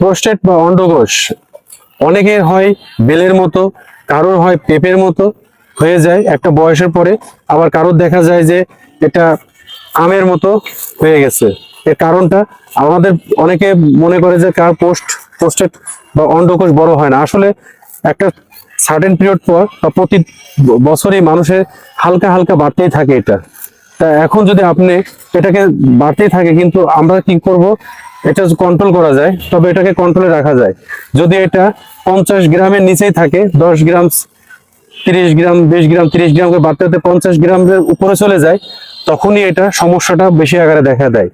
Prostate বা অন্ডকোষ অনেকের হয় বেলের মতো, কারোর হয় পেপের মতো হয়ে যায় একটা বয়সের পরে। আবার কারোর দেখা যায় যে এটা আমের মতো হয়ে গেছে। এর কারণটা আমাদের অনেকে মনে করে যে কার পোস্ট পোস্টেড বা অন্ডকোষ বড় হয় না। আসলে একটা সার্টেন পিরিয়ড পর বা প্রতি বছরই মানুষের হালকা হালকা বাড়তেই থাকে এটা। তা এখন যদি আপনি এটাকে বাড়তেই থাকে, কিন্তু আমরা কি করব? এটা কন্ট্রোল করা যায়, তবে এটাকে কন্ট্রোলে রাখা যায়। যদি এটা পঞ্চাশ গ্রামের নিচেই থাকে, দশ গ্রাম, তিরিশ গ্রাম, বিশ গ্রাম, তিরিশ গ্রাম করে বাড়তে হতে পঞ্চাশ গ্রামের উপরে চলে যায়, তখনই এটা সমস্যাটা বেশি আকারে দেখা দেয়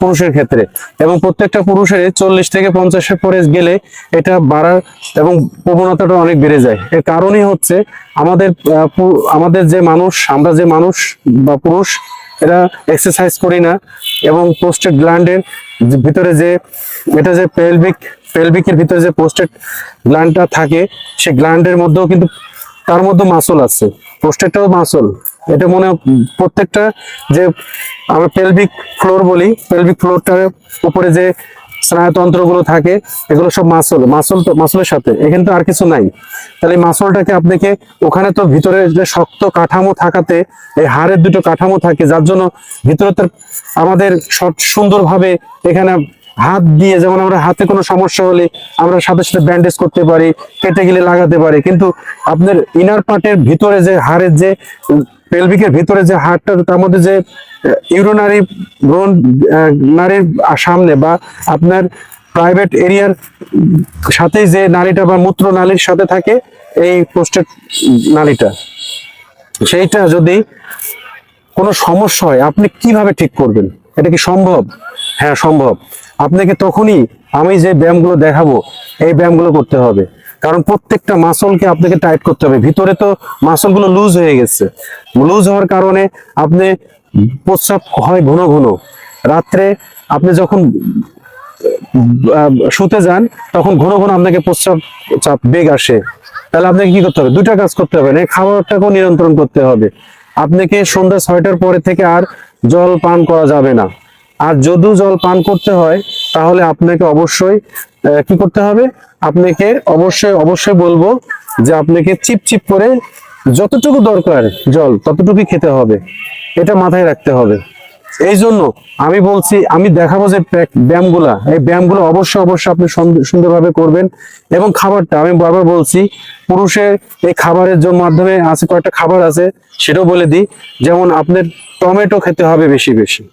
পুরুষের ক্ষেত্রে। এবং প্রত্যেকটা পুরুষের চল্লিশ থেকে পঞ্চাশের পরে গেলে এটা বাড়ার এবং প্রবণতাটা অনেক বেড়ে যায়। এর কারণই হচ্ছে আমাদের আমাদের যে মানুষ, আমরা যে মানুষ বা পুরুষ, এরা এক্সারসাইজ করি না। এবং পোস্টেড গ্ল্যান্ডের ভিতরে যে, এটা যে পেলভিক পেলভিকের ভিতরে যে পোস্টেড গ্ল্যান্ডটা থাকে সে গ্ল্যান্ডের মধ্যেও কিন্তু তার মধ্যে মাসল আছে। পোস্টেডটাও মাসল এটা মনে প্রত্যেকটা যে আমরা পেলভিক ফ্লোর বলি পেলভিক ফ্লোরটার উপরে যে স্নায়ুতন্ত্রগুলো থাকে, এগুলো সব মাসল মাসল তো, মাসলের সাথে, এখানে তো আর কিছু নাই। তাহলে এই মাসলটাকে আপনাকে ওখানে তো ভিতরে যে শক্ত কাঠামো থাকাতে, এই হাড়ের দুটো কাঠামো থাকে, যার জন্য ভিতরে তো আমাদের সুন্দরভাবে এখানে হাত দিয়ে, যেমন আমরা হাতে কোনো সমস্যা হলে আমরা সাথে সাথে ব্যান্ডেজ করতে পারি, কেটে গেলে লাগাতে পারি, কিন্তু আপনার ইনার পার্টের ভিতরে যে হাড়ের যে পেলভিকের ভিতরে যে হাড়টা, তার মধ্যে যে ইউরোনারি ব্রন নারীর সামনে বা আপনার প্রাইভেট এরিয়ার সাথে যে নালীটা বা মূত্র নালীর সাথে থাকে, এই প্রোস্টেট নালীটা সেইটা যদি কোনো সমস্যা হয়, আপনি কীভাবে ঠিক করবেন? এটা কি সম্ভব? হ্যাঁ সম্ভব। আপনাকে তখনই আমি যে ব্যায়ামগুলো দেখাবো, এই ব্যায়ামগুলো করতে হবে। কারণ প্রত্যেকটা মাসলকে আপনাকে টাইট করতে হবে। ভিতরে তো মাসলগুলো লুজ হয়ে গেছে। লুজ হওয়ার কারণে আপনি প্রস্রাব হয় ঘন ঘন। রাত্রে আপনি যখন শুতে যান, তখন ঘন ঘন আপনাকে প্রস্রাব চাপ বেগ আসে। তাহলে আপনাকে কি করতে হবে? দুটা কাজ করতে হবে। না খাবারটাকেও নিয়ন্ত্রণ করতে হবে। আপনাকে সন্ধ্যা ছয়টার পরে থেকে আর জল পান করা যাবে না। আর যদিও জল পান করতে হয়, তাহলে আপনাকে অবশ্যই কি করতে হবে? আপনাকে অবশ্যই অবশ্যই বলব যে আপনাকে চিপ চিপ করে যতটুকু দরকার জল, ততটুকুই খেতে হবে। এটা মাথায় রাখতে হবে। এই জন্য আমি বলছি, আমি দেখাবো যে ব্যায়ামগুলা, এই ব্যায়ামগুলো অবশ্যই অবশ্যই আপনি সুন্দ- সুন্দরভাবে করবেন এবং খাবারটা, আমি বারবার বলছি, পুরুষের এই খাবারের জন্য মাধ্যমে আছে, কয়েকটা খাবার আছে, সেটাও বলে দিই। যেমন আপনার টমেটো খেতে হবে বেশি বেশি।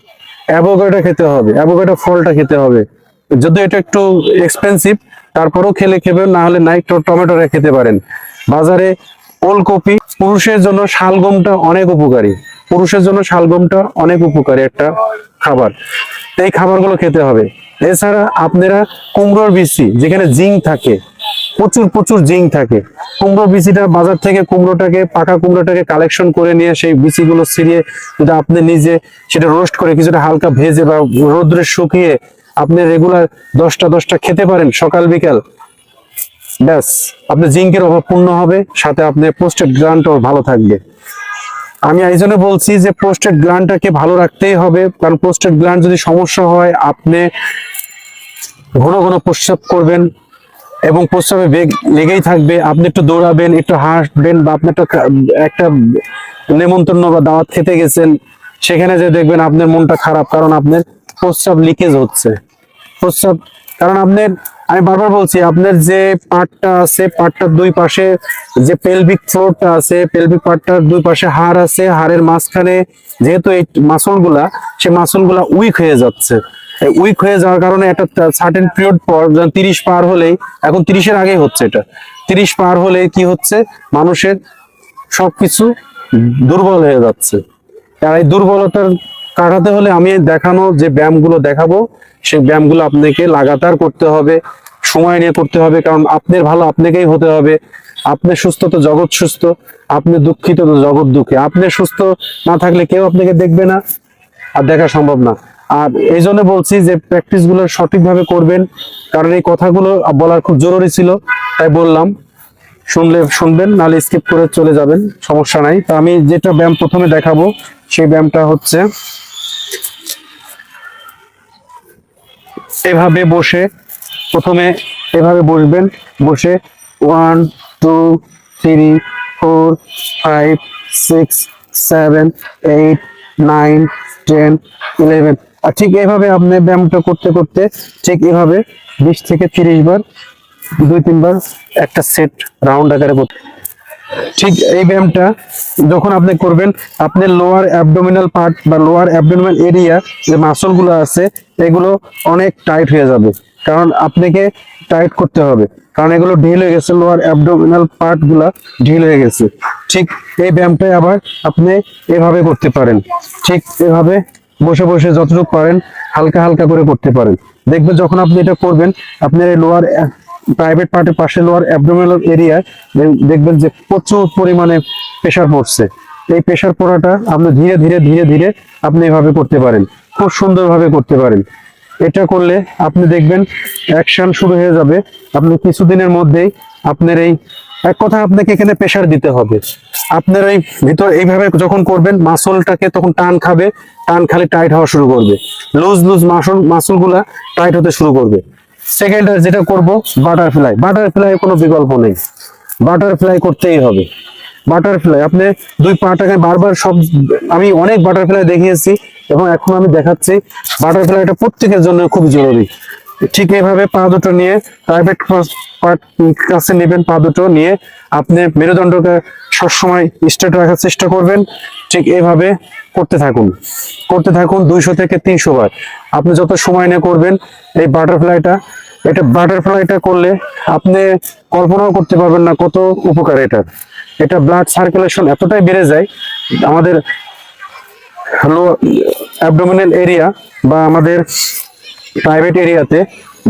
অ্যাভোকাডো খেতে হবে, অ্যাভোকাডো ফলটা খেতে হবে। যদি এটা একটু এক্সপেন্সিভ তারপরেও খেলে খেবেন, না হলে নাই টমেটোটা খেতে পারেন। বাজারে ওলকপি, পুরুষের জন্য শালগমটা অনেক উপকারী। পুরুষের জন্য শালগমটা অনেক উপকারী একটা খাবার। এই খাবারগুলো খেতে হবে। এছাড়া আপনারা কুমড়োর বিচি, যেখানে জিঙ্ক থাকে, প্রচুর প্রচুর জিঙ্ক থাকে কুমড়ো বিচিটা বাজার থেকে কুমড়োটাকে, পাকা কুমড়োটাকে কালেকশন করে নিয়ে সেই বিচিগুলো ছিঁড়িয়ে যদি আপনি নিজে সেটা রোস্ট করে কিছুটা হালকা ভেজে বা রোদ্রে শুকিয়ে আপনি রেগুলার দশটা দশটা খেতে পারেন সকাল, বিকাল। ব্যাস, আপনার জিঙ্কের অভাব পূর্ণ হবে, সাথে আপনার পোস্টেড গ্রান্টও ভালো থাকবে। আমি এই জন্য বলছি যে পোস্টেড গ্ল্যান্ডটাকে ভালো রাখতেই হবে, কারণ পোস্টেড গ্ল্যান্ড যদি সমস্যা হয়, আপনি ঘন ঘন প্রস্রাব করবেন এবং প্রস্রাবে বেগ লেগেই থাকবে। আপনি একটু দৌড়াবেন, একটু হাসবেন বা আপনি একটা একটা নেমন্তন্ন বা দাওয়াত খেতে গেছেন, সেখানে যে দেখবেন আপনার মনটা খারাপ, কারণ আপনার প্রস্রাব লিকেজ হচ্ছে। প্রস্রাব। কারণ আপনার, আমি বারবার বলছি, আপনার যে পার্টটা আছে পার্টটার দুই পাশে যে পেলভিক ফ্লোরটা আছে পেলভিক পার্টটার দুই পাশে হাড় আছে, হাড়ের মাঝখানে যেহেতু এই মাসলগুলা সেই মাসলগুলা উইক হয়ে যাচ্ছে। উইক হয়ে যাওয়ার কারণে একটা সার্টেন পিরিয়ড পর তিরিশ পার হলেই, এখন তিরিশের আগেই হচ্ছে এটা। তিরিশ পার হলে কি হচ্ছে? মানুষের সবকিছু দুর্বল হয়ে যাচ্ছে। আর এই দুর্বলতার কাটাতে হলে আমি দেখানো যে ব্যায়ামগুলো দেখাবো, সেই ব্যায়ামগুলো আপনাকে লাগাতার করতে হবে, সময় নিয়ে করতে হবে, কারণ আপনার ভালো আপনাকেই হতে হবে। আপনি সুস্থ তো জগৎ সুস্থ, আপনি দুঃখিত তো জগৎ দুঃখী। আপনি সুস্থ না থাকলে কেউ আপনাকে দেখবে না, আর দেখা সম্ভব না। আর এই জন্য বলছি যে প্র্যাকটিসগুলো সঠিকভাবে করবেন, কারণ এই কথাগুলো বলার খুব জরুরি ছিল, তাই বললাম। শুনলে শুনবেন, নাহলে স্কিপ করে চলে যাবেন, সমস্যা নাই। তো আমি যেটা ব্যায়াম প্রথমে দেখাবো, সেই ব্যায়ামটা হচ্ছে এভাবে বসে, প্রথমে এভাবে বসবেন, বসে one two three four five six seven eight nine ten eleven আর ঠিক এভাবে আপনি ব্যায়ামটা করতে করতে ঠিক এভাবে বিশ থেকে তিরিশ বার, দুই, তিনবার একটা সেট রাউন্ড আকারে করতে ঠিক এই ব্যায়ামটা যখন আপনি করবেন আপনার লোয়ার অ্যাবডোমিনাল পার্ট বা লোয়ার অ্যাবডোমিনাল এরিয়া যে মাসলগুলো আছে, এগুলো অনেক টাইট হয়ে যাবে। কারণ আপনাকে টাইট করতে হবে। কারণ এগুলো ঢিল হয়ে গেছে লোয়ার অ্যাবডোমিনাল পার্টগুলা ঢিল হয়ে গেছে। ঠিক এই ব্যায়ামটাই আবার আপনি এভাবে করতে পারেন। ঠিক এভাবে বসে বসে যতটুকু পারেন, হালকা হালকা করে করতে পারেন। দেখবেন যখন আপনি এটা করবেন, আপনার এই লোয়ার প্রাইভেট পার্টের পাশে লোয়ার অ্যাবডোমিনাল এরিয়ায় দেখবেন যে প্রচুর পরিমাণে প্রেশার পড়ছে। এই প্রেশার পড়াটা আপনি ধীরে ধীরে ধীরে ধীরে আপনি এভাবে করতে পারেন। খুব সুন্দরভাবে করতে পারেন। এটা করলে আপনি দেখবেন অ্যাকশন শুরু হয়ে যাবে। আপনি কিছুদিনের মধ্যেই আপনার এই, এক কথা আপনাকে এখানে প্রেশার দিতে হবে। আপনার এই ভিতর এইভাবে যখন করবেন মাসলটাকে তখন টান খাবে, টান খালি টাইট হওয়া শুরু করবে। লুজ লুজ মাসল মাসলগুলা টাইট হতে শুরু করবে। সেকেন্ড যেটা করব বাটারফ্লাই বাটারফ্লাই কোনো বিকল্প নেই। বাটারফ্লাই করতেই হবে। বাটারফ্লাই আপনি দুই পাটাকে বারবার সব, আমি অনেক বাটারফ্লাই দেখিয়েছি এবং এখন আমি দেখাচ্ছি। বাটারফ্লাইটা প্রত্যেকের জন্য খুব জরুরি। ঠিক এইভাবে পা দুটো নিয়ে প্রাইভেট কাছে নেবেন, পা দুটো নিয়ে আপনি মেরুদণ্ডকে সবসময় স্ট্রেট রাখার চেষ্টা করবেন। ঠিক এইভাবে করতে থাকুন। করতে থাকুন দুইশো থেকে তিনশো বার। আপনি যত সময় নিয়ে করবেন এই বাটারফ্লাইটা এটা বাটারফ্লাইটা করলে আপনি কল্পনাও করতে পারবেন না কত উপকার এটা এটা ব্লাড সার্কুলেশন এতটাই বেড়ে যায়, আমাদের হলো অ্যাবডোমিনাল এরিয়া বা আমাদের প্রাইভেট এরিয়াতে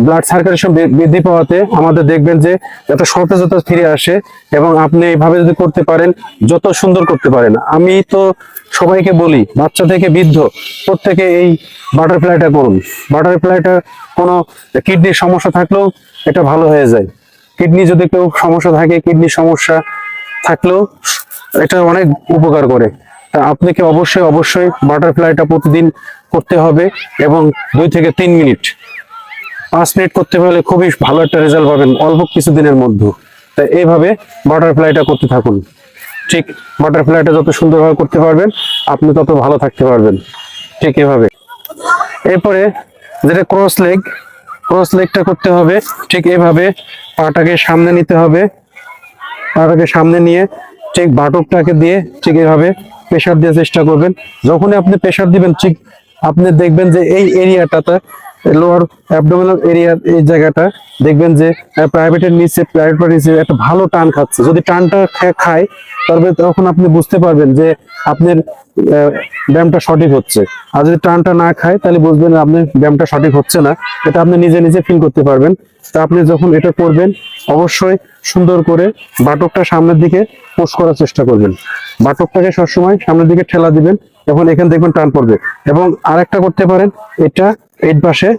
ব্লাড সার্কুলেশন বৃদ্ধি পাওয়াতে আমাদের দেখবেন যে একটা সতেজতা ফিরে আসে এবং আপনি এইভাবে যদি করতে পারেন, যত সুন্দর করতে পারেন। আমি তো সবাইকে বলি, বাচ্চা থেকে বৃদ্ধ, প্রত্যেকে এই বাটারফ্লাইটা করুন। বাটারফ্লাইটা কোনো কিডনির সমস্যা থাকলেও এটা ভালো হয়ে যায়। কিডনি যদি কেউ সমস্যা থাকে, কিডনির সমস্যা থাকলেও এটা অনেক উপকার করে। আপনাকে অবশ্যই অবশ্যই বাটারফ্লাইটা প্রতিদিন করতে হবে এবং দুই থেকে তিন মিনিট। পাঁচ মিনিট করতে পারলে খুবই ভালো একটা রেজাল্ট পাবেন অল্প কিছুদিনের মধ্যে। তাই এইভাবে বাটারফ্লাইটা করতে থাকুন। ঠিক বাটারফ্লাইটা যত সুন্দরভাবে করতে পারবেন, আপনি তত ভালো থাকতে পারবেন। ঠিক এভাবে। এরপরে যেটা ক্রস লেগ ক্রস লেগটা করতে হবে, ঠিক এভাবে পাটাকে সামনে নিতে হবে। পাটাকে সামনে নিয়ে, ঠিক বাটকটাকে দিয়ে, ঠিক এভাবে প্রেশার দেওয়ার চেষ্টা করবেন। যখনই আপনি প্রেশার দিবেন, ঠিক আপনি দেখবেন যে এই এরিয়াটাতে লোয়ার অ্যাবডোমিনাল এরিয়া এই জায়গাটা, দেখবেন যে প্রাইভেটের নিচে প্রাইভেট নিচে একটা ভালো টান খাচ্ছে। যদি টানটা খায় তবে তখন আপনি বুঝতে পারবেন যে আপনার ব্যায়ামটা সঠিক হচ্ছে। আর যদি টানটা না খায়, তাহলে বুঝবেন আপনি ব্যায়ামটা সঠিক হচ্ছে না। এটা আপনি নিজে নিজে ফিল করতে পারবেন। তা আপনি যখন এটা করবেন, অবশ্যই সুন্দর করে বাটকটা সামনের দিকে পুশ করার চেষ্টা করবেন। বাটকটাকে সবসময় সামনের দিকে ঠেলা দিবেন। এখন এখানে দেখবেন টান পড়বে। এবং আরেকটা করতে পারেন, এটা এই পাশে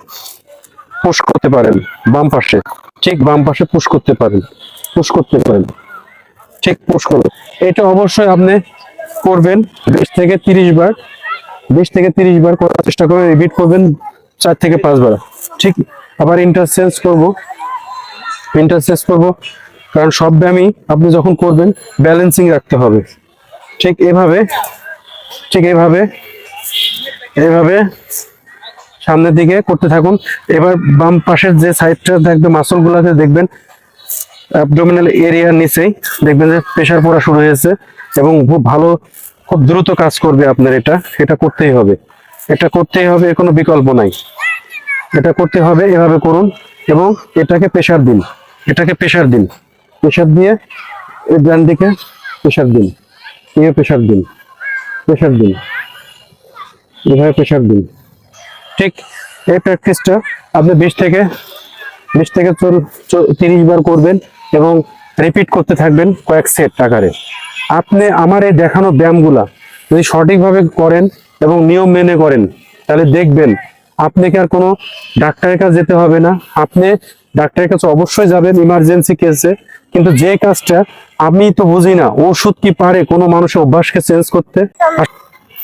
পুশ করতে পারেন, বাম পাশে। ঠিক বাম পাশে পুশ করতে পারেন পুশ করতে পারেন। ঠিক পুশ করবেন এটা অবশ্যই আপনি করবেন বিশ থেকে তিরিশ বার। বিশ থেকে তিরিশ বার করার চেষ্টা করবেন রিপিট করবেন চার থেকে পাঁচবার ঠিক, আবার ইন্টারচেঞ্জ করব। ইন্টারচেঞ্জ করব, কারণ সব ব্যায়ামই আপনি যখন করবেন ব্যালেন্সিং রাখতে হবে। ঠিক এভাবে ঠিক এভাবে এভাবে সামনের দিকে করতে থাকুন। এবার বাম পাশের যে সাইডটা দেখবেন মাসল গুলাতে দেখবেন অ্যাবডোমিনাল এরিয়ার নিচেই দেখবেন যে প্রেশার পড়া শুরু হয়েছে এবং খুব ভালো, খুব দ্রুত কাজ করবে আপনার এটা। এটা করতেই হবে। এটা করতেই হবে কোনো বিকল্প নাই। এটা করতে হবে, এভাবে করুন এবং এটাকে প্রেশার দিন। এটাকে প্রেশার দিন। প্রেশার দিয়ে ডান দিকে প্রেশার দিন। এভাবে প্রেশার দিন। প্রেশার দিন। এভাবে প্রেশার দিন। ঠিক। এই প্র্যাকটিসটা আপনি বিশ থেকে বিশ থেকে তিরিশ বার করবেন এবং রিপিট করতে থাকবেন কয়েক সেট আকারে। আপনি আমার এই দেখানো ব্যায়ামগুলা যদি সঠিকভাবে করেন এবং নিয়ম মেনে করেন তাহলে দেখবেন আপনাকে আর কোনো ডাক্তারের কাছে যেতে হবে না। আপনি ডাক্তারের কাছে অবশ্যই যাবেন ইমার্জেন্সি কেসে কিন্তু যে কাজটা আমি তো বুঝি না, ওষুধ কি পারে কোনো মানুষের অভ্যাসকে চেঞ্জ করতে?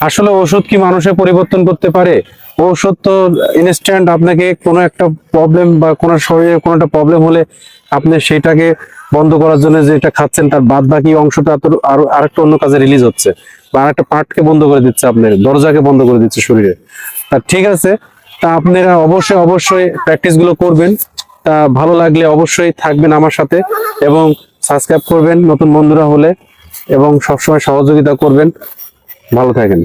আসলে ওষুধ কি মানুষের পরিবর্তন করতে পারে? ঔষধ তো ইনস্ট্যান্ট আপনাকে কোনো একটা প্রবলেম বা কোনো শরীরে কোনো একটা প্রবলেম হলে আপনি সেটাকে বন্ধ করার জন্য যেটা খাচ্ছেন, তার বাদ বাকি অংশটা তো আরও, আরেকটা অন্য কাজে রিলিজ হচ্ছে। বা আরেকটা পার্টকে বন্ধ করে দিচ্ছে আপনার, দরজাকে বন্ধ করে দিচ্ছে শরীরে। তা ঠিক আছে, তা আপনারা অবশ্যই অবশ্যই প্র্যাকটিসগুলো করবেন। ভালো লাগলে অবশ্যই থাকবেন আমার সাথে এবং সাবস্ক্রাইব করবেন নতুন বন্ধুরা হলে এবং সবসময় সহযোগিতা করবেন। ভালো থাকেন।